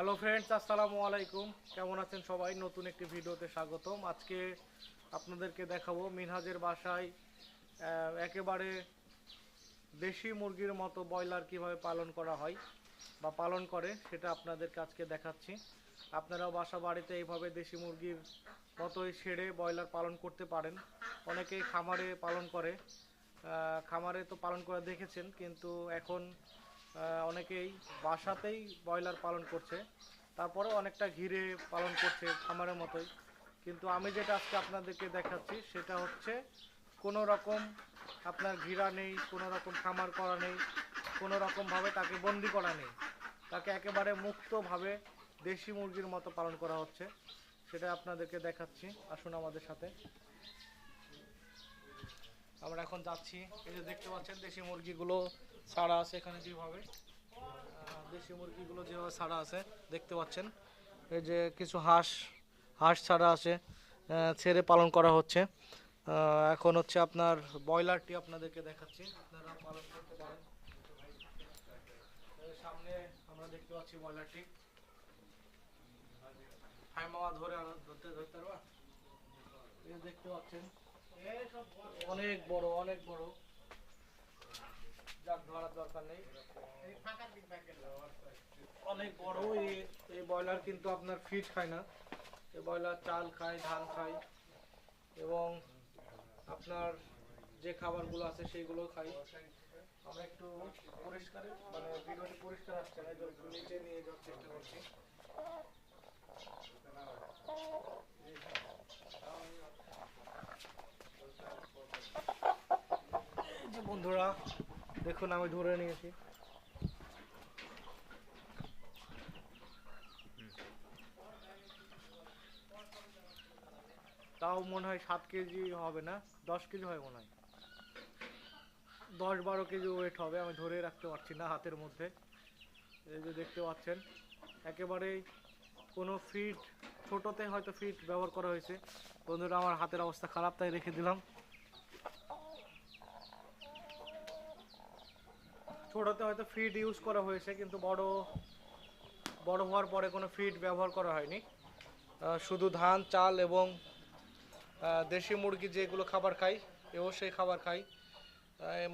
Hello friends আসসালামু আলাইকুম। কেমন আছেন সবাই? নতুন একটি ভিডিওতে স্বাগতম। আজকে আপনাদেরকে দেখাবো মিনহাজের বাসায় একেবারে দেশি মুরগির মতো ব্রয়লার কীভাবে পালন করা হয় বা পালন করে, সেটা আপনাদেরকে আজকে দেখাচ্ছি। আপনারাও বাসা বাড়িতে এইভাবে দেশি মুরগির মতোই ছেড়ে ব্রয়লার পালন করতে পারেন। অনেকেই খামারে পালন করে খামারে তো পালন করে দেখেছেন, কিন্তু এখন অনেকেই বাসাতেই ব্রয়লার পালন করছে। তারপরে অনেকটা ঘিরে পালন করছে খামারের মতোই। কিন্তু আমি যেটা আজকে আপনাদেরকে দেখাচ্ছি, সেটা হচ্ছে কোনো রকম আপনার ঘিরা নেই, কোনো রকম খামার করা নেই, কোনো রকমভাবে তাকে বন্দি করা নেই। তাকে একেবারে মুক্তভাবে দেশি মুরগির মতো পালন করা হচ্ছে। সেটা আপনাদেরকে দেখাচ্ছি। আসুন আমাদের সাথে। আমরা এখন যাচ্ছি। এই যে দেখতে পাচ্ছেন, দেশি মুরগিগুলো ছাড়া আছে এখানে যেভাবে। দেশি মুরগিগুলো যেভাবে ছাড়া আছে, দেখতে পাচ্ছেন। এই যে কিছু হাঁস হাঁস ছাড়া আছে ছেড়ে পালন করা হচ্ছে। এখন হচ্ছে আপনার ব্রয়লারটি আপনাদেরকে দেখাচ্ছি। আপনারা পালন করতে পারেন। সামনে আমরা দেখতে পাচ্ছি ব্রয়লারটি। হাই মামা, ধরে ধরতে ধরতে পারবা? দেখতে পাচ্ছেন। অনেক বড় অনেক বড়। যাক, ধরার দরকার নেই। অনেক বড়, এই ব্রয়লার কিন্তু আপনার ফিট খায় না। এই ব্রয়লার চাল খায়, ধান খায়, এবং আপনার যে খাবারগুলো আছে সেইগুলো খাই আমরা একটু পরিষ্কার মানে ভিডিওটি পরিষ্কার আসছে না নিচে নিয়ে যাওয়ার চেষ্টা করছি এই যে বন্ধুরা, দেখুন, আমি ধরে নিয়েছি। তাও মনে হয় সাত কেজি হবে না? দশ কেজি হয় মনে হয়। দশ বারো কেজি ওয়েট হবে, আমি ধরে রাখতে পারছি না হাতের মধ্যে। এই যে দেখতে পাচ্ছেন, একেবারেই কোনো ফিট ছোটোতে হয়তো ফিট ব্যবহার করা হয়েছে। বন্ধুরা, আমার হাতের অবস্থা খারাপ, তাই রেখে দিলাম। ছোটোতে হয়তো ফিড ইউজ করা হয়েছে, কিন্তু বড় বড় হওয়ার পরে কোনো ফিড ব্যবহার করা হয়নি। শুধু ধান, চাল এবং দেশি মুরগি যেগুলো খাবার খাই, এও সেই খাবার খাই।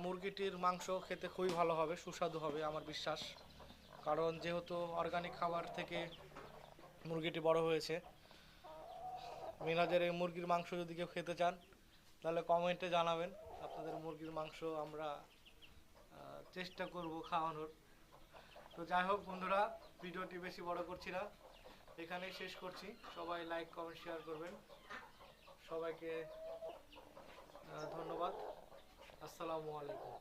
মুরগিটির মাংস খেতে খুবই ভালো হবে, সুস্বাদু হবে আমার বিশ্বাস। কারণ যেহেতু অর্গানিক খাবার থেকে মুরগিটি বড় হয়েছে, মিনাজের এই মুরগির মাংস যদি কেউ খেতে চান, তাহলে কমেন্টে জানাবেন। আপনাদের মুরগির মাংস আমরা চেষ্টা করব খাওয়ানোর। তো যাই হোক বন্ধুরা, ভিডিওটি বেশি বড় করছি না। এখানেই শেষ করছি। সবাই লাইক কমেন্ট শেয়ার করবেন। সবাইকে ধন্যবাদ। আসসালামু আলাইকুম।